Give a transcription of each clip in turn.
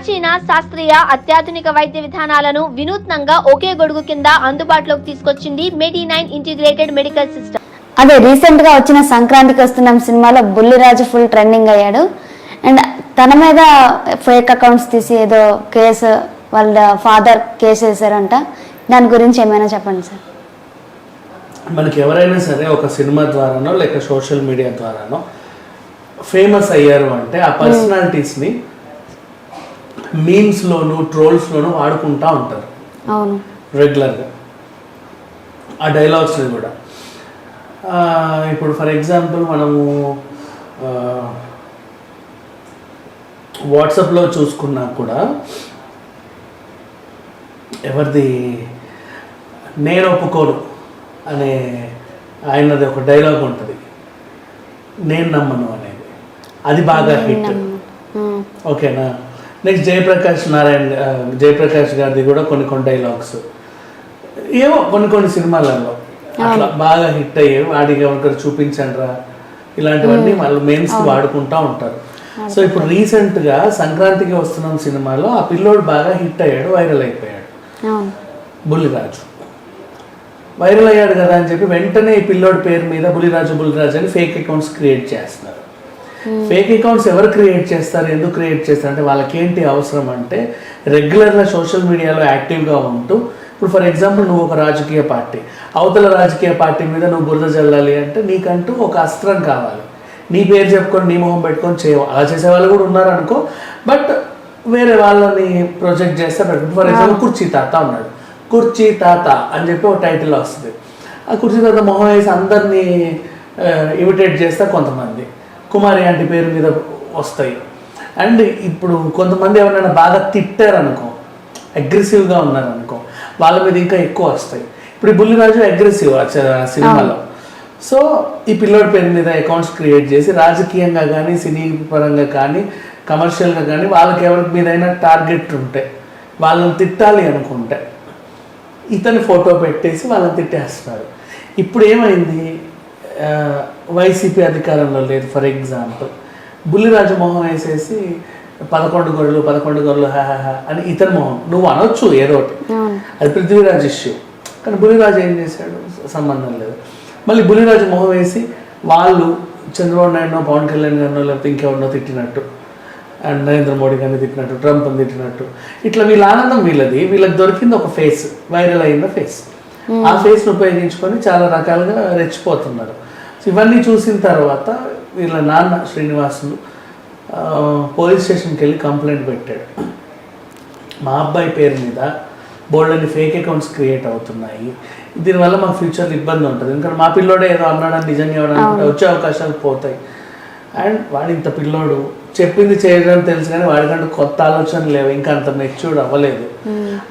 ప్రాచీన శాస్త్రీయ అత్యాధునిక వైద్య విధానాలను వినూత్నంగా ఒకే గొడుగు కింద అందుబాటులోకి తీసుకొచ్చింది medi nine integrated medical system అదే రీసెంట్గా వచ్చిన సంక్రాంతికి వస్తున్నాం సినిమాలో బుల్లిరాజు ఫుల్ ట్రెండింగ్ అయ్యాడు. అండ్ తన మీద ఫేక్ అకౌంట్స్ తీసి ఏదో కేసు వాళ్ళ ఫాదర్ కేసు వేశారంట. దాని గురించి ఏమైనా చెప్పండి సార్. మనకి ఎవరైనా సరే ఒక సినిమా ద్వారానో లేక సోషల్ మీడియా ద్వారానో ఫేమస్ అయ్యారు అంటే ఆ పర్సనాలిటీస్ని మీమ్స్లోను ట్రోల్స్లోను వాడుకుంటా ఉంటారు. అవును. రెగ్యులర్గా ఆ డైలాగ్స్ని కూడా. ఇప్పుడు ఫర్ ఎగ్జాంపుల్ మనము వాట్సాప్లో చూసుకున్నా కూడా ఎవరిది నేను ఒప్పుకోను అనే ఆయనది ఒక డైలాగ్ ఉంటుంది. నేను నమ్మను అనేది. అది బాగా హిట్ ఓకేనా? నెక్స్ట్ జయప్రకాష్ నారాయణ జయప్రకాష్ గారిది కూడా కొన్ని కొన్ని డైలాగ్స్ ఏవో కొన్ని కొన్ని సినిమాలలో అట్లా బాగా హిట్ అయ్యేవి వాడికి ఎవరికైనా చూపించండి రా ఇలాంటివన్నీ వాళ్ళు మెయిన్స్ వాడుకుంటా ఉంటారు. సో ఇప్పుడు recent గా సంక్రాంతికి వస్తున్నాం సినిమాలో ఆ పిల్లోడు బాగా హిట్ అయ్యాడు వైరల్ అయిపోయాడు. బుల్లిరాజు. వైరల్ అయ్యాడు కదా అని చెప్పి వెంటనే ఈ పిల్లోడి పేరు మీద బుల్లిరాజు బుల్లిరాజు అని ఫేక్ అకౌంట్స్ క్రియేట్ చేస్తున్నారు. ఫేక్ అకౌంట్స్ ఎవరు క్రియేట్ చేస్తారు? ఎందుకు క్రియేట్ చేస్తారు? అంటే వాళ్ళకి ఏంటి అవసరం అంటే రెగ్యులర్గా సోషల్ మీడియాలో యాక్టివ్గా ఉంటూ ఇప్పుడు ఫర్ ఎగ్జాంపుల్ నువ్వు ఒక రాజకీయ పార్టీ అవతల రాజకీయ పార్టీ మీద నువ్వు బురద జల్లాలి అంటే నీకంటూ ఒక అస్త్రం కావాలి. నీ పేరు చెప్పుకొని నీ మొహం పెట్టుకొని చేయవు. అలా చేసే వాళ్ళు కూడా ఉన్నారు అనుకో బట్ వేరే వాళ్ళని ప్రొజెక్ట్ చేస్తే ఫర్ ఎగ్జాంపుల్ కుర్చీ తాత ఉన్నాడు. కుర్చీ తాత అని చెప్పి ఒక టైటిల్ వస్తుంది. ఆ కుర్చీ తాత మొహం వేసి అందరినీ ఇమిటేట్ చేస్తే కొంతమంది. కుమారి ఆంటీ పేరు మీద వస్తాయి. అండ్ ఇప్పుడు కొంతమంది ఎవరైనా బాగా తిట్టారనుకో అగ్రెసివ్గా ఉన్నారనుకో వాళ్ళ మీద ఇంకా ఎక్కువ వస్తాయి. ఇప్పుడు ఈ బుల్లిరాజు అగ్రెసివ్ సినిమాలో. సో ఈ పిల్లోడి పేరు మీద అకౌంట్స్ క్రియేట్ చేసి రాజకీయంగా కానీ సినీ పరంగా కానీ కమర్షియల్గా కానీ వాళ్ళకి ఎవరి మీదైనా టార్గెట్ ఉంటే వాళ్ళని తిట్టాలి అనుకుంటే ఇతని ఫోటో పెట్టేసి వాళ్ళని తిట్టేస్తున్నారు. ఇప్పుడు ఏమైంది? వైసీపీ అధికారంలో లేదు ఫర్ ఎగ్జాంపుల్. బుల్లిరాజు మొహం వేసేసి పదకొండు గొర్రెలు పదకొండు గొర్రెలు హా హా హా అని ఇతని మొహం నువ్వు అనొచ్చు ఏదో ఒకటి. అది పృథ్వీరాజ్ ఇష్యూ. కానీ బుల్లిరాజు ఏం చేశాడు? సంబంధం లేదు. మళ్ళీ బుల్లిరాజు మొహం వేసి వాళ్ళు చంద్రబాబు నాయుడు పవన్ కళ్యాణ్ గారినో లేకపోతే ఇంకెవరినో తిట్టినట్టు. అండ్ నరేంద్ర మోడీ గారిని తిట్టినట్టు ట్రంప్ తిట్టినట్టు. ఇట్లా వీళ్ళ ఆనందం వీళ్ళది. వీళ్ళకి దొరికింది ఒక ఫేస్ వైరల్ అయిన ఫేస్. ఆ ఫేస్ను ఉపయోగించుకొని చాలా రకాలుగా రెచ్చిపోతున్నారు. ఇవన్నీ చూసిన తర్వాత వీళ్ళ నాన్న శ్రీనివాసులు పోలీస్ స్టేషన్కి వెళ్ళి కంప్లైంట్ పెట్టాడు. మా అబ్బాయి పేరు మీద బోల్డ్ అని ఫేక్ అకౌంట్స్ క్రియేట్ అవుతున్నాయి. దీనివల్ల మా ఫ్యూచర్లో ఇబ్బంది ఉంటుంది. ఎందుకంటే మా పిల్లోడే ఏదో అన్నాడని నిజంగా ఎవడనుకుంటే వచ్చే అవకాశాలు పోతాయి. అండ్ వాడు ఇంత పిల్లోడు. చెప్పింది చేయడం తెలుసు కానీ వాడికంటే కొత్త ఆలోచన లేవు. ఇంకా అంత మెచ్యూర్డ్ అవ్వలేదు.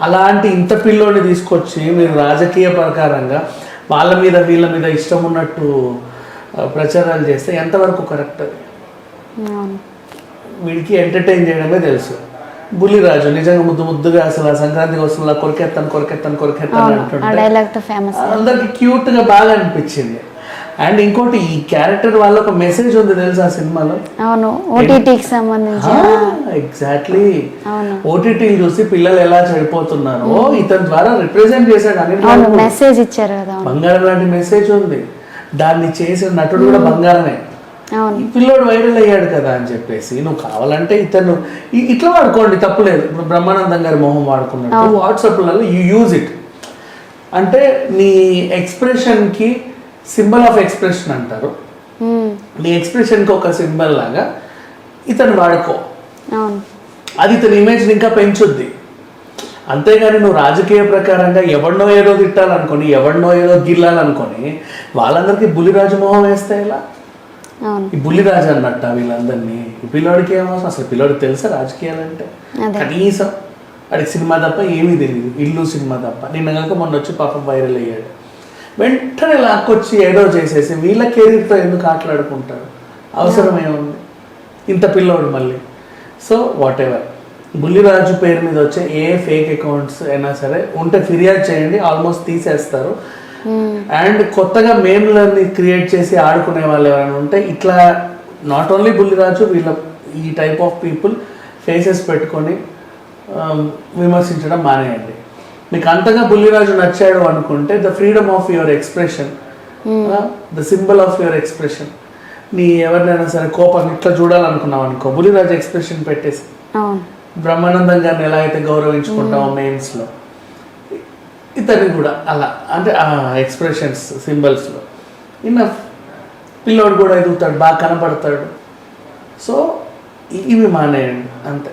అలాంటి ఇంత పిల్లోని తీసుకొచ్చి మీరు రాజకీయ ప్రకారంగా వాళ్ళ మీద వీళ్ళ మీద ఇష్టం ఉన్నట్టు ప్రచారాలు చేస్తే ఎంతవరకు కరెక్ట్? వీడికి ఎంటర్టైన్ చేయడమే తెలుసు. బుల్లిరాజు నిజంగా ముద్దు ముద్దుగా అసలు ఆ సంక్రాంతికి వస్తున్నా కొరికెత్తాను కొరికెత్తాను కొరికెత్తాను అంటుంటే అందరికి క్యూట్గా బాగా అనిపించింది. అండ్ ఇంకోటి ఈ క్యారెక్టర్ వాళ్ళ ఒక మెసేజ్ ఉంది తెలుసా ఆ సినిమాలో? అవును ఓటీటీకి సంబంధించి. ఎగ్జాక్ట్లీ అవును. ఓటీటీలు చూసి పిల్లలు ఎలా చెడిపోతున్నారో ఇతని ద్వారా రిప్రజెంట్ చేశాడు రావిపూడి. మెసేజ్ ఇచ్చారు కదా బంగారం లాంటి మెసేజ్ ఉంది. దాన్ని చేసిన నటుడు కూడా బంగారమే. పిల్లోడు వైరల్ అయ్యాడు కదా అని చెప్పేసి నువ్వు కావాలంటే ఇతను ఇట్లా వాడుకోండి తప్పులేదు ఇప్పుడు బ్రహ్మానందం గారి మొహం వాడుకున్నట్టు వాట్సాప్లలో యూ యూజ్ ఇట్. అంటే నీ ఎక్స్ప్రెషన్కి సింబల్ ఆఫ్ ఎక్స్ప్రెషన్ అంటారు. నీ ఎక్స్ప్రెషన్కి ఒక సింబల్ లాగా ఇతను వాడుకో. అది ఇతని ఇమేజ్ని ఇంకా పెంచుద్ది. అంతేగాని నువ్వు రాజకీయ ప్రకారంగా ఎవరినో ఏదో తిట్టాలనుకొని ఎవరినో ఏదో గిల్లాలనుకొని వాళ్ళందరికీ బులిరాజు మొహం వేస్తే అవును. ఈ బుల్లిరాజు అన్నట్ట వీళ్ళందరినీ. పిల్లోడికి ఏమవసరం అసలు పిల్లోడికి తెలుసా రాజకీయాలు అంటే? అదే. కనీసం వాడికి సినిమా తప్ప ఏమీ తెలియదు. ఇల్లు సినిమా తప్ప. నిన్న కనుక మొన్న వచ్చి పాపం వైరల్ అయ్యాడు. వెంటనే లాక్కొచ్చి ఏదో చేసేసి వీళ్ళ కెరీర్తో ఎందుకు ఆటలాడుకుంటారు? అవసరం ఏముంది? ఇంత పిల్లోడు మళ్ళీ. సో వాట్ ఎవర్ బుల్లిరాజు పేరు మీద వచ్చే ఏ ఫేక్ అకౌంట్స్ అయినా సరే ఉంటే ఫిర్యాదు చేయండి ఆల్మోస్ట్ తీసేస్తారు. అండ్ కొత్తగా మేమ్లని క్రియేట్ చేసి ఆడుకునే వాళ్ళు ఎవరైనా ఉంటే ఇట్లా నాట్ ఓన్లీ బుల్లిరాజు వీళ్ళ ఈ టైప్ ఆఫ్ పీపుల్ ఫేసెస్ పెట్టుకొని ఆ, విమర్శించడం మానేయండి. మీకు అంతగా బుల్లిరాజు నచ్చాడు అనుకుంటే the freedom of your expression the symbol of your expression నీ ఎవరినైనా సరే కోపం ఇట్లా చూడాలనుకున్నావు అనుకో బుల్లిరాజు ఎక్స్ప్రెషన్ పెట్టేసి. బ్రహ్మానందం గారిని ఎలా అయితే గౌరవించుకుంటామో మెయిన్స్లో ఇతన్ని కూడా అలా అంటే ఆ ఎక్స్ప్రెషన్స్ సింబల్స్లో ఇన్నఫ్ పిల్లోడు కూడా ఎదుగుతాడు బాగా కనపడతాడు. సో ఇవి మానేయండి అంతే.